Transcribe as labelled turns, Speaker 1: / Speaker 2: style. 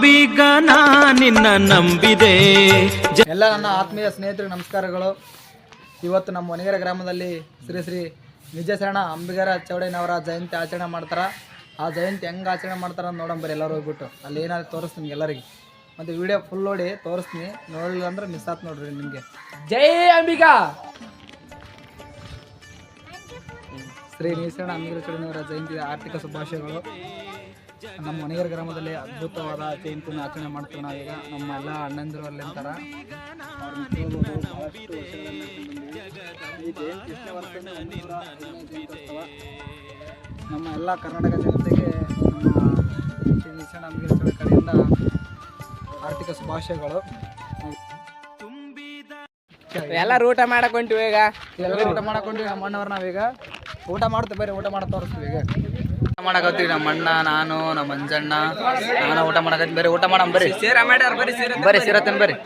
Speaker 1: ಅಂಬಿಗನ ನಿನ್ನ ನಂಬಿದೆ.
Speaker 2: ಎಲ್ಲ ನನ್ನ ಆತ್ಮೀಯ ಸ್ನೇಹಿತರಿಗೆ ನಮಸ್ಕಾರಗಳು. ಇವತ್ತು ನಮ್ಮ ಮನೆಗರ ಗ್ರಾಮದಲ್ಲಿ ಶ್ರೀ ಶ್ರೀ ನಿಜಶರಣ ಅಂಬಿಗರ ಚೌಡಯ್ಯನವರ ಜಯಂತಿ ಆಚರಣೆ ಮಾಡ್ತಾರೆ. ಆ ಜಯಂತಿ ಹೆಂಗೆ ಆಚರಣೆ ಮಾಡ್ತಾರೆ ಅಂತ ನೋಡಂಬರಿ ಎಲ್ಲರೂ ಹೋಗ್ಬಿಟ್ಟು. ಅಲ್ಲಿ ಏನಾದ್ರು ತೋರಿಸ್ತೀನಿ ಎಲ್ಲರಿಗೆ. ಮತ್ತು ವಿಡಿಯೋ ಫುಲ್ ನೋಡಿ ತೋರಿಸ್ತೀನಿ. ನೋಡಲಿಲ್ಲ ಅಂದ್ರೆ ಮಿಸ್ ಆತ್ ನೋಡ್ರಿ ನಿಮಗೆ.
Speaker 3: ಜೈ ಅಂಬಿಕಾ
Speaker 2: ಶ್ರೀ ನಿಜಶರಣ ಅಂಬಿಗರ ಚೌಡಯ್ಯನವರ ಜಯಂತಿ ಆರ್ಥಿಕ ಶುಭಾಶಯಗಳು. ನಮ್ಮ ವನಗೆರೆ ಗ್ರಾಮದಲ್ಲಿ ಅದ್ಭುತವಾದ ಜಯಂತಿನ ಆಚರಣೆ ಮಾಡ್ತೀವಿ ನಾವೀಗ ನಮ್ಮ ಎಲ್ಲ ಅಣ್ಣಂದಿರು ಅಲ್ಲಿ ಅಂತಾರ. ನಮ್ಮ ಎಲ್ಲ ಕರ್ನಾಟಕ ಜನತೆಗೆ ನಮ್ಮ ಶ್ರೀ ಕಡೆಯಿಂದ ಆರ್ಥಿಕ ಶುಭಾಶಯಗಳು.
Speaker 3: ಎಲ್ಲರೂ ಊಟ ಮಾಡಕ್ ಹೊಂಟಿವಿ ಈಗ.
Speaker 2: ಎಲ್ಲರೂ ಊಟ ಮಾಡಕೊಂಡ್ವಿ ನಮ್ಮ ಅಣ್ಣವ್ರು ನಾವೀಗ. ಊಟ ಮಾಡ್ತೀವಿ ಬೇರೆ ಊಟ ಮಾಡ ತೋರಿಸ್ತೀವಿ ಈಗ. ಊಟ ಮಾಡಕತ್ತೀವಿ ನಮ್ಮ ಅಣ್ಣ ನಾನು ನಮ್ಮ ಮಂಜಣ್ಣ. ನಾನು ಊಟ ಮಾಡಕತ್ತೀನಿ. ಬೇರೆ ಊಟ ಮಾಡಮ್ ಬರ್ರಿ.
Speaker 3: ಸೇರ ಮಾಡ್ಯಾರ ಬರೀ ಸೇರ
Speaker 2: ಬರ್ರಿ ಸಿರತ್ತೇನೆ ಬರ್ರಿ